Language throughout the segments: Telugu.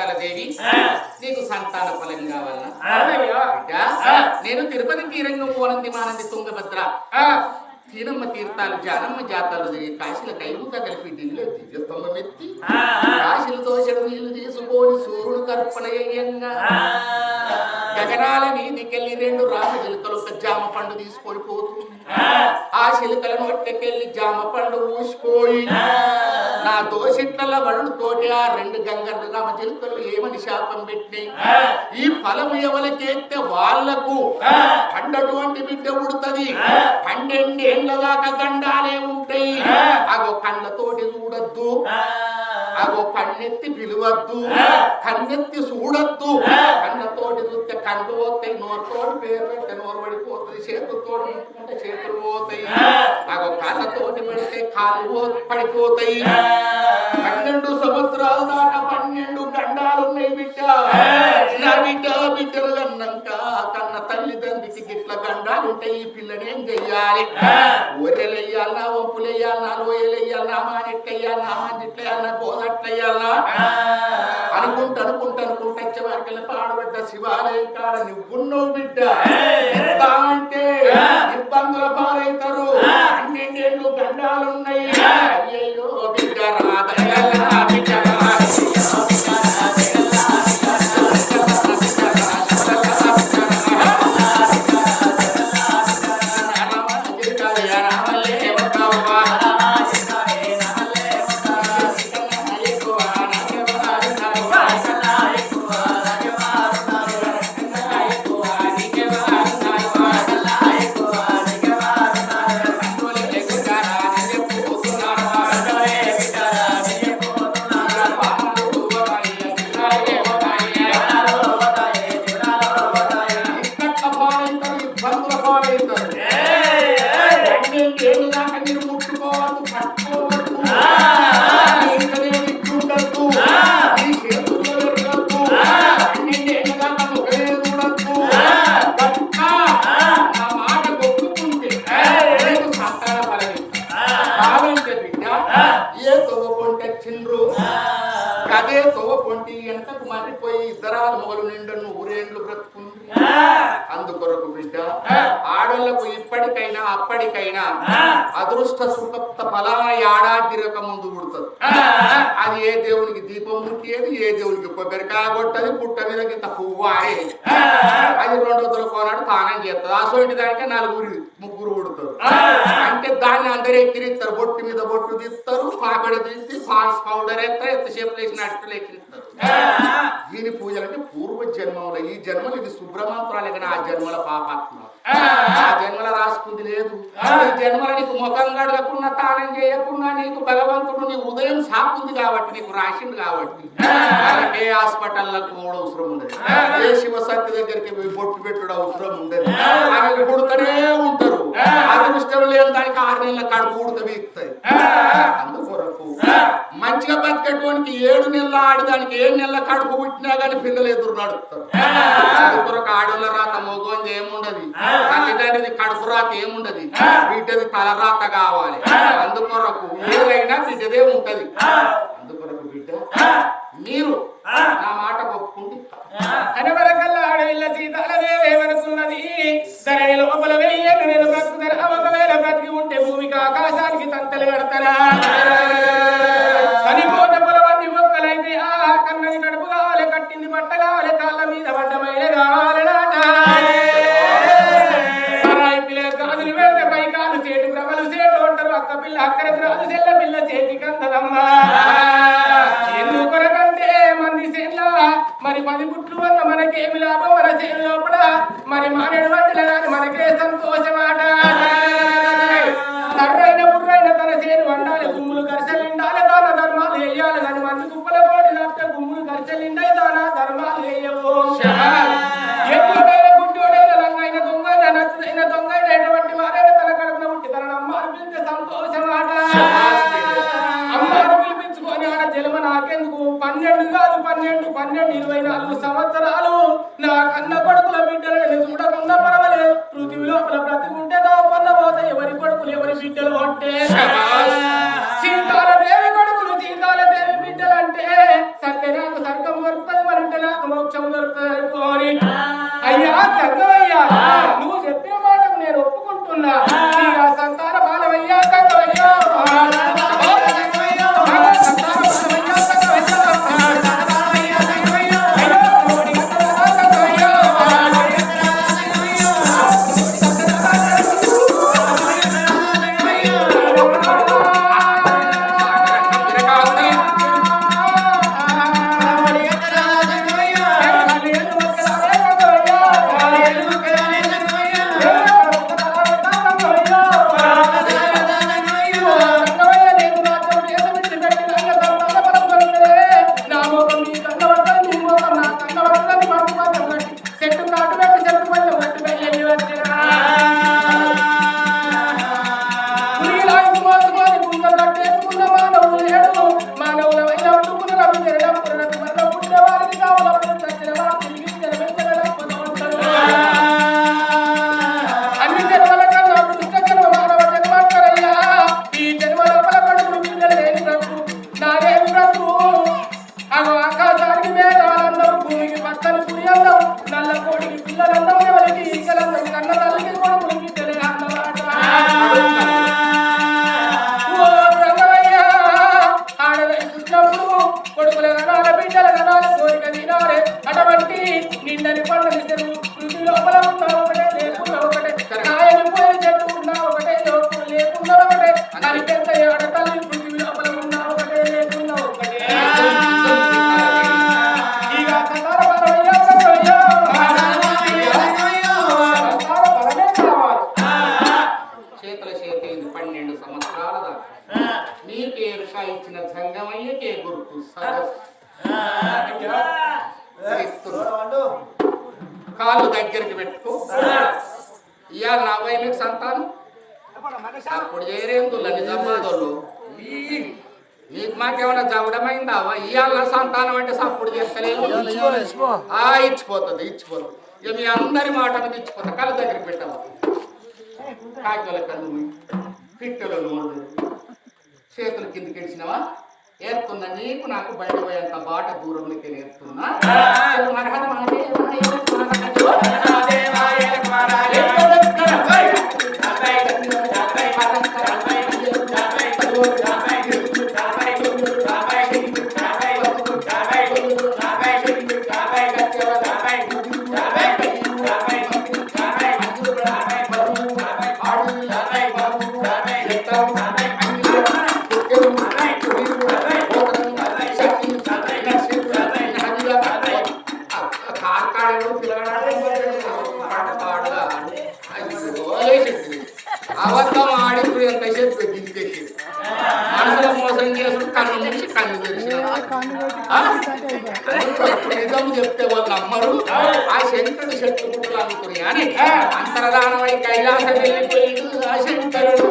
సీతాలదేవి నీకు సంతాన ఫలం. బిడ్డ, నేను తిరుపతి తీరంగం ఓనంది మానంది తుంగభద్ర. తీరమ్మ తీర్థాలు జానమ్మ జాతాలు కాశీల కైలుగా కలిపి ఢిల్లీలో దివ్యస్తంభం ఎత్తి కాశీలతో చెడు నీళ్ళు తీసుకొని సూర్యుడు గగనాల మీదికెళ్ళి రెండు రామ చిలుకలు ఒక జామ పండు తీసుకొని పోతుంది ఆ. చిలుకలను ఒట్టకెళ్ళి జామ పండు ఊసిపోయి. నా దోషిట్ల వరుడుతోటి ఆ రెండు గంగర్ల రామ చిలుకలు ఏమని శాపం పెట్టి ఈ ఫలం ఎవరికేస్తే వాళ్ళకు? పండటువంటి బిడ్డ ఉడుతుంది పన్నెండేళ్ళ దాకా గండాలే ఉంటాయి. అగో కళ్ళతోటి చూడొద్దు. కన్నెత్తి పిలవద్దు కన్నెత్తి చూడొద్దు. కన్నతోటి చూస్తే కళ్ళు పోతాయి నోరుతోటి పేరు పెడితే నోరు పడిపోతుంది చేతులతోటి ముట్టుకుంటే చేతులు పోతాయి. అగో కాళ్ళతోటి పెడితే కాళ్ళు పడిపోతాయి. పన్నెండు సంవత్సరాల దాకా పన్నెండు గండాలు ఉన్నాయి బిడ్డ నా బిడ్డ బిడ్డలు కన్నాక కన్న తల్లిదండ్రికి గిట్ల గండాలు ఉంటాయి ఈ పిల్లని చెయ్యాలి? ఊరెలెయ్యాలనా ఒప్పులెయ్యాలనా లోయలెయ్యాలనా మానెట్లెయ్యాలనా మాంజిట్లెయ్యాలనా గోదట్లెయ్యాలనా అనుకుంటా అనుకుంటా అనుకుంటా వచ్చేవారికెళ్ళి పాడబడ్డ శివాలయం కాడ నువ్వున్నావు బిడ్డ. ఎంత అంటే ఇబ్బందుల పాలవుతారు. అన్నింటేళ్ళు గండాలు మొగలు నిండు ఊరేండ్లు బ్రతుకుంది అందుకొరకు బిడ్డ ఆడోళ్ళకు ఇప్పటికైనా అప్పటికైనా అదృష్ట సుఖప్త ఫలాన ఏడాది ముందు పుడుతుంది. అది ఏ దేవునికి దీపం ముట్టేది ఏ దేవునికి కొబ్బరికాయ కొట్టది పుట్ట మీద కింద పువ్వు ఆడేది అది రెండు వందల కోనాడు తానం చేస్తుంది. ఆ సోటి దానికే నలుగురు ముగ్గురు పుడతారు. అంటే దాన్ని అందరూ ఎక్కిరిస్తారు. బొట్టు మీద బొట్టు తీస్తారు పాపిడ తీసి పాన్స్ పౌడర్ ఎత్తారు ఎంతసేపు లేచిన అట్టలు ఎక్కిరిస్తారు. దీని పూజలు అంటే పూర్వ జన్మంలో ఈ జన్మలు ఇది సుబ్రహ్మణ్యాలే కానీ ఆ జన్మల పాపాత్మ ఆ జన్మల రాసుకుంది లేదు. ఈ జన్మల నీకు ముఖం గడగకుండా తానం చేయకుండా నీకు భగవంతుడు నీ ఉదయం సాకుంది కాబట్టి నీకు రాసిండు కాబట్టి. ఏ హాస్పిటల్లకు పోవడం అవసరం ఉండదు. ఏ శివశక్తి దగ్గరికి బొట్టు పెట్టుడు అవసరం ఉండదు. ఆమె పుడుతూనే ఉంటారు. అదృష్టం లేని దానికి ఆరు నెలల కడుపు ఉడత వీక్తాయి అందుకొరకు మంచిగా బతికేటువంటి ఏడు నెలల ఆడదానికి ఏడు నెలల కడుపు పుట్టినా గానీ పిల్లలు ఎదురు నడుపుతారు. అందుకొరకు ఆడోళ్ళ రాత మోగోంది ఏముండదు. తల్లిదండ్రిది కడుపు రాత ఏముండదు? బిడ్డది తల రాత కావాలి అందుకొరకు ఏదైనా బిడ్డదే ఉంటది. అందుకొరకు బిడ్డ మీరు నా మాట ఒప్పుకుంటే అనవరకల్లా అడవిల్ల సీతాలదేవేమనుకున్నది చక్కవయ్యా Thank you. కాళ్ళు దగ్గరికి పెట్టుకో. ఇవాళ నా వైపు సంతానం? అప్పుడు చేరేందుల నిజామాదోళ్ళు నీకు మాకేమైనా జవడమైందా ఇవాళ సంతానం అంటే అప్పుడు చేస్తలేదు ఆ ఇచ్చిపోతుంది ఇచ్చిపోతుంది ఇక మీ అందరి మాట మీద ఇచ్చిపోతా. కళ్ళు దగ్గరికి పెట్టాము కాకి కళ్ళు పిట్టల చేతులు కిందకి ఇడిచినవా ఏర్తున్న నీకు నాకు బండి పోయేంత బాట దూరంకే నీకు నేర్తున్నా నిజం చెప్తే వాళ్ళు నమ్మరు. ఆ. శంకరుడు చెట్టు పుట్టలు అనుకుని అని అంతర్ధానమై కైలాసం వెళ్ళిపోయి ఆ శంకరుడు.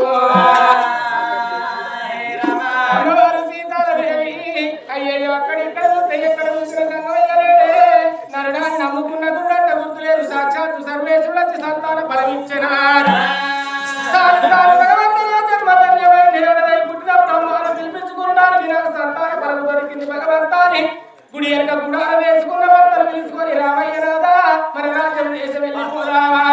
అయ్యో అక్కడెక్కడ గుర్తులేరు సాక్షాత్తు సంతాన బలమిచ్చినారు. భగవంతాని గుడి వెనక గుడార వేసుకున్న భర్తలు పిలుచుకొని రామయ్య రాదా మరి రాజ్యం దేశం వెళ్ళిపోదామా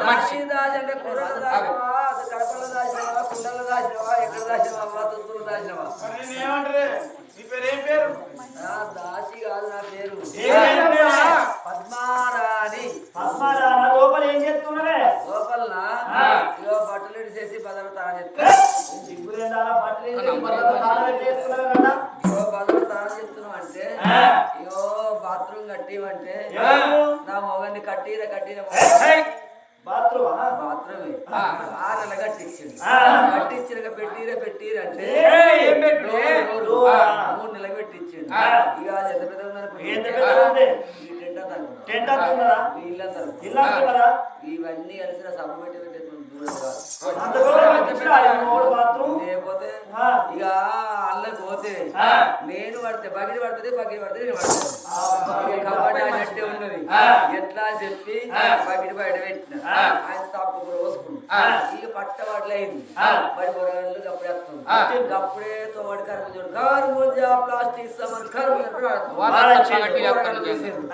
దాచి అంటే కూరలు దాచినవా అది కడపలో దాచినవా కుండలో దాచినవా ఎక్కడ దాచినవా తుత్తులు దాచినవా? నా దాసి కాదు నా పేరు. పద్మారాణి. లోపల ఏం చేస్తున్నావే లోపల ఆ. ఇగో బట్టలు ఇడిచేసి పదవి తాను సిగ్గులేందారా బట్టలు చేస్తున్నావు? కదా? ఇగో పదవి తాను చెప్తున్నావు అంటే. ఇగో బాత్రూమ్ కట్టివంటే? నా మొగన్ని కట్టిన కట్టిన బాత్రూమా? బాత్రూమే ఆరు నెలలు కట్టించింది ఆ. కట్టించిన పెట్టిరా పెట్టిరంటే ఏయ్, ఏం పెట్టు? పెట్టు? డోరు, ఆ. మూడు నెలలు పెట్టించింది ఆ. ఇక అది ఎంత పెద్ద ఉందనుకో. ఎంత పెద్దగా ఉంది? ఈ టెంట్ అంతా అనుకో. టెంట్ అంటున్నారా? ఈ ఇల్లు అంతా అనుకో. ఇల్లు అంటున్నారా? అన్ని కలిసిన సభ పెట్టి దూరం కాదు లేకపోతే. ఇక అల్లకి పోతే. నేను పడితే బగిరి పడుతుంది బగిరి పడితే నేను పడతాను ఇక కబడ్డీ ఆడినట్టే ఉన్నది. ఎట్లా చెప్పి. బగిరి బయట పెట్టిన. ఆయన తప్పు పోసుకున్నా ఆ. ఇక పట్ట పడలేదు ఆ. మరి బొరగళ్ళు గప్పుడేస్తుంది ఆ. గప్పుడే తోడు చూడు కరుముంజ ప్లాస్టిక్ సామాన్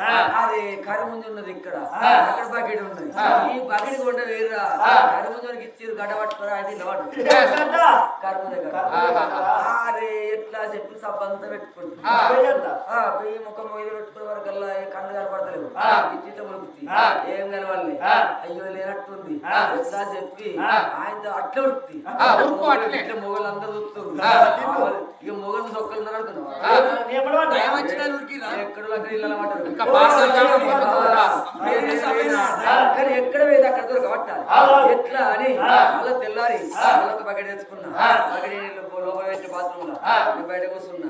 ఆ. అదే కరుముంజ ఉన్నది ఇక్కడ. అక్కడ బకెట్ ఉన్నది. ఈ బకెట్ కొండ వేరురా. కరుముంజకి ఇచ్చిరు గడ్డ పట్టుకురా అది అరే ఎట్లా చెప్పి సబ్బంతా పెట్టుకుంటా. ఆ. పోయేంత? ఆ, పోయి ముఖం మొయ్యి పెట్టుకునే వరకల్లా కళ్ళు కనపడతలేవు. ఇట్లా. ఏం కనవాలి. అయ్యో లేనట్టుంది. ఎట్లా చెప్పి? ఆ. ఆయనతో అట్లా. ఇట్లా చూస్తుంది ఆ. ఇక మొగలు సొక్కలు? ఎక్కడ ఎక్కడ పోయింది? అక్కడ దొరకబట్టాలి. ఎట్లా అని. మళ్ళీ తెల్లారి మళ్ళీ బకెట్ తెచ్చుకున్నా. బకెట్ లోపల పెట్టి బాత్రూమ్. నేను బయట కూర్చున్నా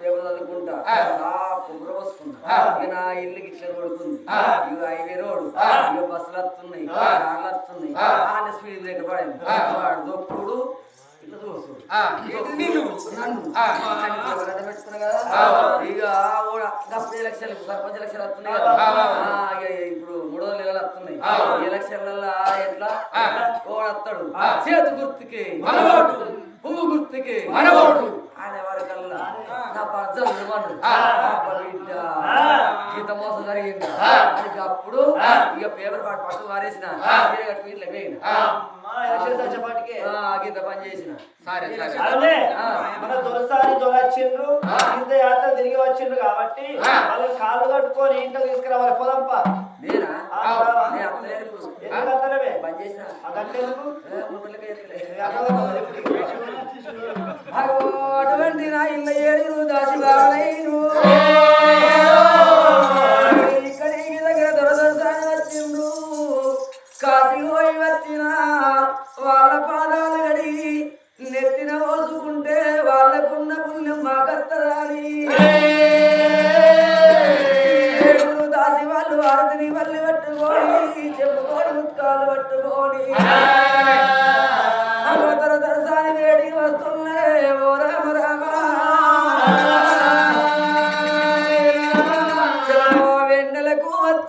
పేపర్ చదువుకుంటా. కుమ్మర పోసుకున్నా. ఇక నా ఇల్లుకి ఇట్లా కొడుకుంది ఆ. ఇక హైవే రోడ్. ఇక బస్సులు వస్తున్నాయి. కార్లు వస్తున్నాయి. స్పీడ్ బ్రేక్ పడింది. ఆ. ఇక ఓడ గప్ప ఎలక్షన్లు సర్పంచ్ ఎలక్షన్లు వస్తున్నాయి కదా. ఇప్పుడు మూడో నెలలు వస్తున్నాయి. ఎలక్షన్లలో ఎట్లా? ఆ. ఓడ వస్తాడు ఆ. చేతి గుర్తుకి. పువ్వు గుర్తుకి. మన ఓటు. ఆయన వరకల్లా నా పర్జలు ఇవ్వను ఆ. బిడ్డ. ఆ. గీత మోసం జరిగింది. అప్పుడు. ఇక పేపర్ పాటు పట్టు వారేసిన. చీర కట్టుకుని ఇట్లా పోయిన వచ్చేపాటికే. గీత పని చేసిన. సరే సరే. అదే ఆ. మన దొరసారి దొరచిండ్రు ఆ. ఇంత యాత్ర తిరిగి వచ్చిండ్రు కాబట్టి. వాళ్ళని కాళ్ళు కట్టుకొని ఇంట్లో తీసుకురావాలి. పోదంప నేనా? పని చేసిన. గంటెందుకు? ఏ, ముట్టలకే ఎత్తలే. అర్థమవుతుందా? అగో అటువంటి నా ఇళ్ళ దాసి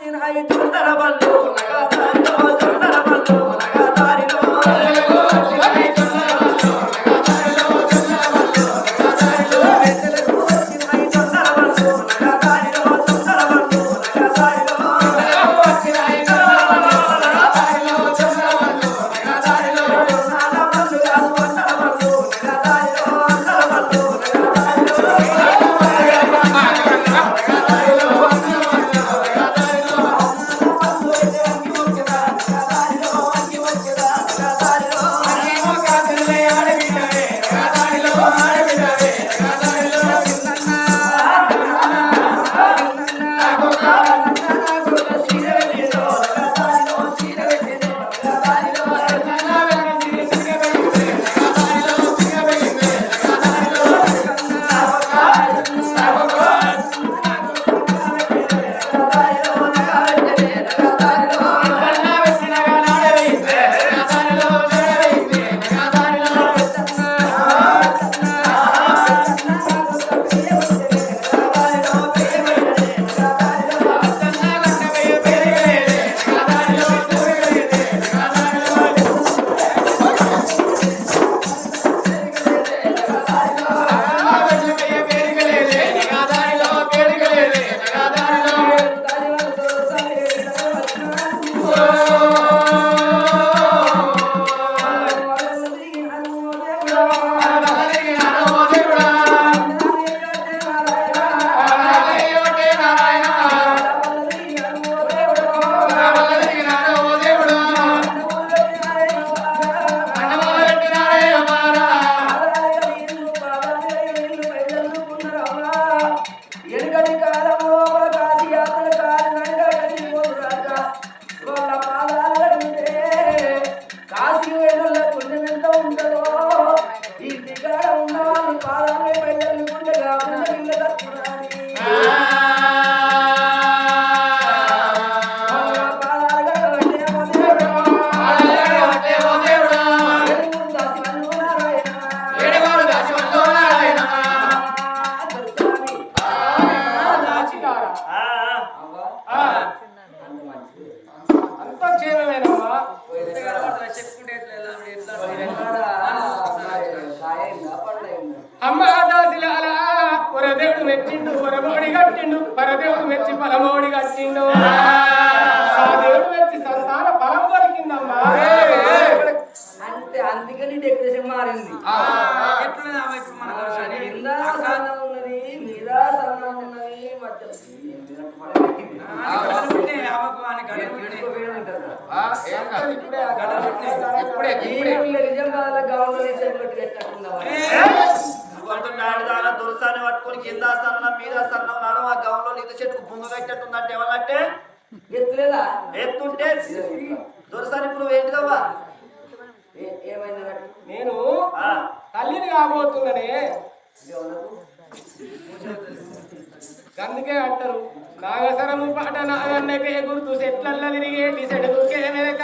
వెన్నెలకు వచ్చిన చుందర బల్లు నగదారిలో పరదేవుడు మెచ్చి పరమోడి కట్టిండు. ఆ. దేవుడు మెచ్చి సంతాన ఫలం దొరికిందమ్మా. అంటే అందుకని డెకరేషన్ మారింది. ఇప్పుడు మన వర్షాన్ని? కింద సన్నం ఉన్నది మీద సన్నం ఉన్నది మధ్య ఆ, గడలు పుట్టే, అమ్మకు అని కింద సన్నం మీద సన్నం నాడు ఆ గౌన్లో నీకు చెట్టుకు బొంగ కట్టినట్టుందంటే ఏమన్నట్టే ఎత్తులేదా? ఎత్తుంటే దొరసాని ఇప్పుడు ఏంటిదవ్వా? ఏమైంది? నేను ఆ, తల్లిని కాబోతుందనే అందుకే అంటారు. నాగసరము పాట నాగన్నకే గుర్తు సెట్లల్ల తిరిగేటి సెడుకే వెనక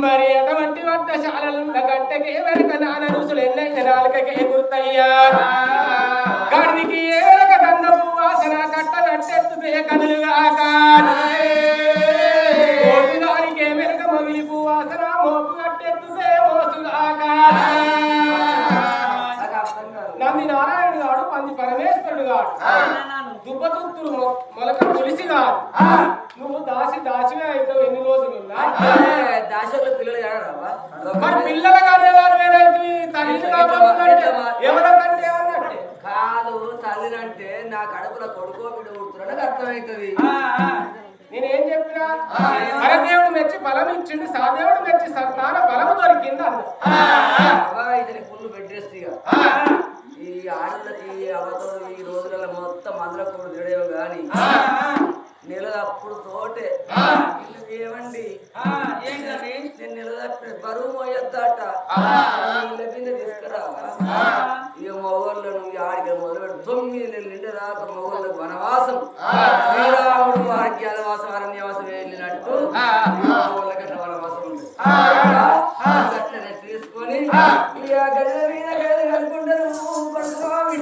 మరి అటువంటి వద్ద శాలలుండ గంటకే వెనక నాన్న రుసులు ఎన్నైన నాలుకకే గుర్తయ్యా. గాడికి ఏ వెనక దండపు వాసన కట్ట నట్టెత్తుతే అర్థమవుతుంది. నేనేం చెప్పినా? పరదేవుడు మెచ్చి బలం ఇచ్చిండు సాదేవుడు మెచ్చి సంతాన బలము దొరికింది ఇతని ఫుల్ బెడ్ రెస్ట్ ఇక. ఈ ఆడలకి అవతో ఈ రోజులలో మొత్తం అందులో కూడా తిడేవు కానీ నిలదప్పుడు తోటే. ఏమండి? నేను నిలదప్పుడు బరువు మోయొద్దట. ఇళ్ళ కింద తీసుకురా ఇక మగోళ్ళను మొదలు తొమ్మిది నెలలు నిండి రాక మగోళ్ళకు వనవాసం. శ్రీరాముడు వారికి అలవాసం వెళ్ళినట్టు మగోళ్ళకి అట్లా వనవాసం ఉంది. తీసుకొని ఇక గది కనుకుంటారు పడుకోవాలి